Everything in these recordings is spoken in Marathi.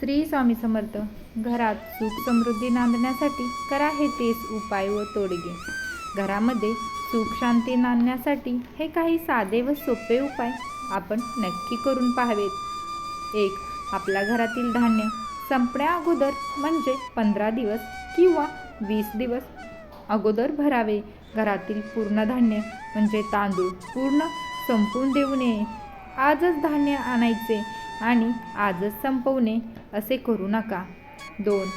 श्री स्वामी समर्थ घरात सुख समृद्धी नांदण्यासाठी करा हे तेच उपाय व तोडगे. घरामध्ये सुख शांती नांदण्यासाठी हे काही साधे व सोपे उपाय आपण नक्की करून पाहावेत. एक आपल्या घरातील धान्य संपण्या अगोदर म्हणजे पंधरा दिवस किंवा वीस दिवस अगोदर भरावे. घरातील पूर्ण धान्य म्हणजे तांदूळ पूर्ण संपून देऊ नये. आजच धान्य आणायचे. आणि आजच संपवणे असे करू नका. दोन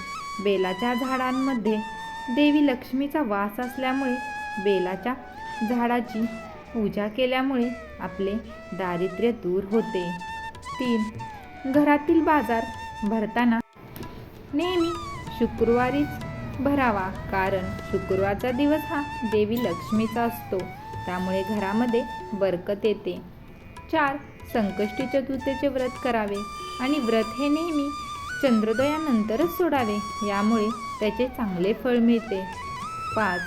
बेलाच्या झाडांमध्ये देवी लक्ष्मीचा वास असल्यामुळे बेलाच्या झाडाची पूजा केल्यामुळे आपले दारिद्र्य दूर होते. तीन घरातील बाजार भरताना नेहमी शुक्रवारीच भरावा कारण शुक्रवारचा दिवस हा देवी लक्ष्मीचा असतो. त्यामुळे घरामध्ये बरकत येते. चार संकष्टी चतुर्थीचे व्रत करावे आणि व्रत हे नेहमी चंद्रोदयानंतरच सोडावे. यामुळे त्याचे चांगले फळ मिळते. पाच.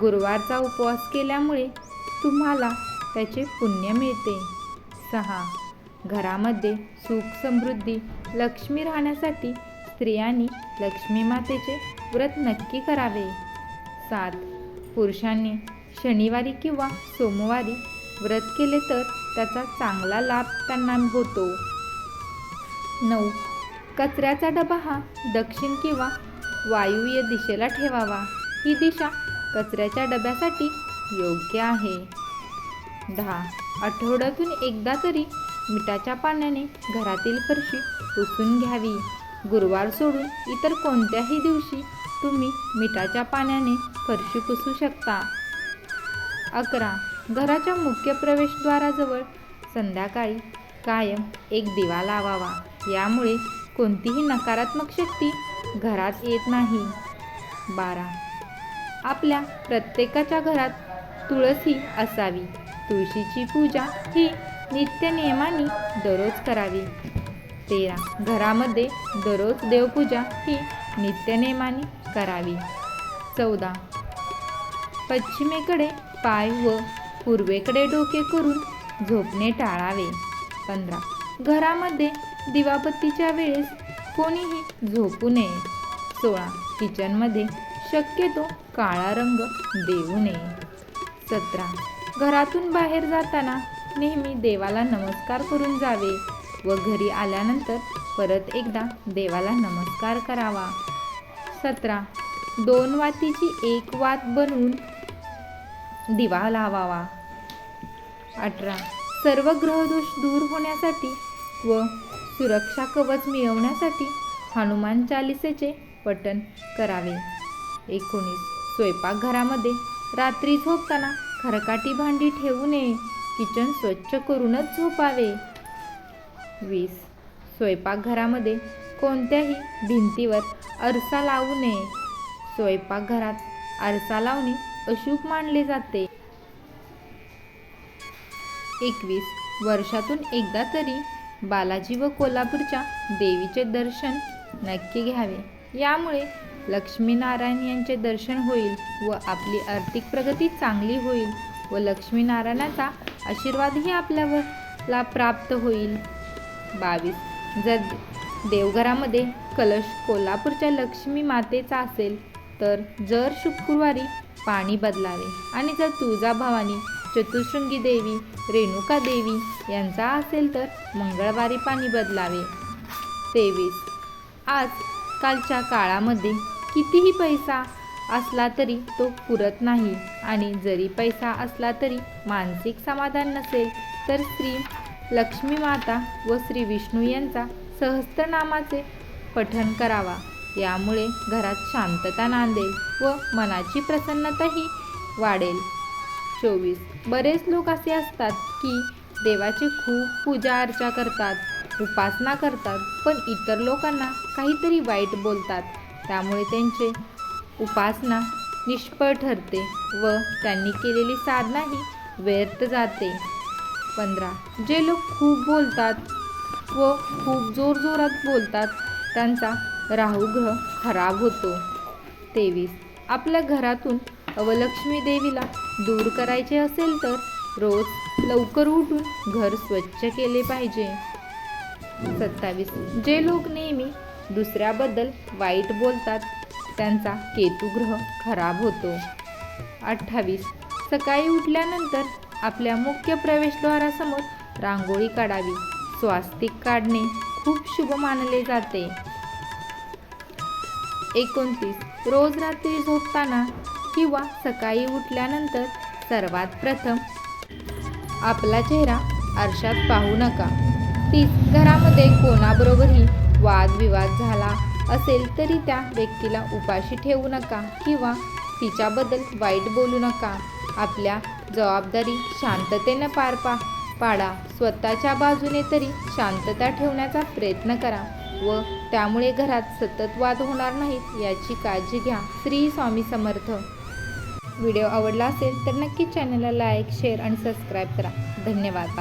गुरुवारचा उपवास केल्यामुळे तुम्हाला त्याचे पुण्य मिळते. सहा. घरामध्ये सुख समृद्धी लक्ष्मी राहण्यासाठी स्त्रियांनी लक्ष्मी मातेचे व्रत नक्की करावे. सात. पुरुषांनी शनिवारी किंवा सोमवारी व्रत केले तर त्याचा चांगला लाभ त्यांना होतो. नऊ. कचऱ्याचा डबा हा दक्षिण किंवा वायुव्य दिशेला ठेवावा. ही दिशा कचऱ्याच्या डब्यासाठी योग्य आहे. दहा. आठवड्यातून एकदा तरी मिठाच्या पाण्याने घरातील फरशी पुसून घ्यावी. गुरुवार सोडून इतर कोणत्याही दिवशी तुम्ही मिठाच्या पाण्याने फरशी पुसू शकता. अकरा. घराच्या मुख्य प्रवेशद्वाराजवळ संध्याकाळी कायम एक दिवा लावावा. यामुळे कोणतीही नकारात्मक शक्ती घरात येत नाही. बारा. आपल्या प्रत्येकाच्या घरात तुळस ही असावी. तुळशीची पूजा ही नित्य नियमाने दररोज करावी. तेरा. घरामध्ये दररोज देवपूजा ही नित्यनेमाने करावी. चौदा. पश्चिमेकडे पाय व पूर्वेकडे डोके करून झोपणे टाळावे. पंधरा. घरामध्ये दिवाबत्तीच्या वेळेस कोणीही झोपू नये. सोळा. किचनमध्ये शक्यतो काळा रंग देऊ नये. सतरा. घरातून बाहेर जाताना नेहमी देवाला नमस्कार करून जावे व घरी आल्यानंतर परत एकदा देवाला नमस्कार करावा. सतरा. दोन वातीची एक वात बनवून दिवा लावावा. अठरा. सर्व ग्रहदोष दूर होण्यासाठी व सुरक्षा कवच मिळवण्यासाठी हनुमान चालिसेचे पठण करावे. एकोणीस. स्वयंपाकघरामध्ये रात्री झोपताना खरकाटी भांडी ठेवू नये. किचन स्वच्छ करूनच झोपावे. वीस. स्वयंपाकघरामध्ये कोणत्याही भिंतीवर आरसा लावू नये. स्वयंपाकघरात आरसा लावणे अशुभ मानले जाते. एकवीस वर्षातून एकदा तरी बालाजी व कोल्हापूरच्या देवीचे दर्शन नक्की घ्यावे. यामुळे लक्ष्मीनारायण यांचे दर्शन होईल व आपली आर्थिक प्रगती चांगली होईल व लक्ष्मीनारायणाचा आशीर्वादही आपल्यावर ला प्राप्त होईल. बावीस जर देवघरामध्ये कलश कोल्हापूरच्या लक्ष्मी मातेचा असेल तर जर शुक्रवारी पाणी बदलावे आणि जर तुळजाभवानी चतुशृंगी देवी रेणुका देवी यांचा असेल तर मंगळवारी पाणी बदलावे. तेवीस. आजकालच्या काळामध्ये कितीही पैसा असला तरी तो पुरत नाही आणि जरी पैसा असला तरी मानसिक समाधान नसेल तर श्री लक्ष्मी माता व श्री विष्णू यांचा सहस्त्रनामाचे पठण करावा. यामुळे घरात शांतता नांदेल व मनाची प्रसन्नताही वाढेल. चोवीस. बरेच लोक असे असतात की देवाची खूप पूजा अर्चा करतात उपासना करतात पण इतर लोकांना काहीतरी वाईट बोलतात. त्यामुळे त्यांचे उपासना निष्फळ ठरते व त्यांनी केलेली साधनाही व्यर्थ जाते. पंधरा. जे लोक खूप बोलतात व खूप जोरजोरात बोलतात त्यांचा राहू ग्रह खराब होतो. तेवीस. आपल्या घरातून अवलक्ष्मी देवीला दूर करायचे असेल तर रोज लवकर उठून घर स्वच्छ केले पाहिजे. सत्तावीस. जे लोक नेहमी दुसऱ्याबद्दल वाईट बोलतात त्यांचा केतुग्रह खराब होतो. अठ्ठावीस. सकाळी उठल्यानंतर आपल्या मुख्य प्रवेशद्वारासमोर रांगोळी काढावी. स्वास्तिक काढणे खूप शुभ मानले जाते. एकोणतीस. रोज रात्री झोपताना किंवा सकाळी उठल्यानंतर सर्वात प्रथम आपला चेहरा आरशात पाहू नका. तीच घरामध्ये कोणाबरोबरही वादविवाद झाला असेल तरी त्या व्यक्तीला उपाशी ठेवू नका किंवा तिच्याबद्दल वाईट बोलू नका. आपल्या जबाबदारी शांततेनं पार पा पाडा. स्वतःच्या बाजूने तरी शांतता ठेवण्याचा प्रयत्न करा व त्यामुळे घरात सतत वाद होणार नाहीत याची काळजी घ्या. श्री स्वामी समर्थ. व्हिडिओ आवडला असेल तर नक्की चॅनलला लाईक शेअर आणि सबस्क्राईब करा. धन्यवाद.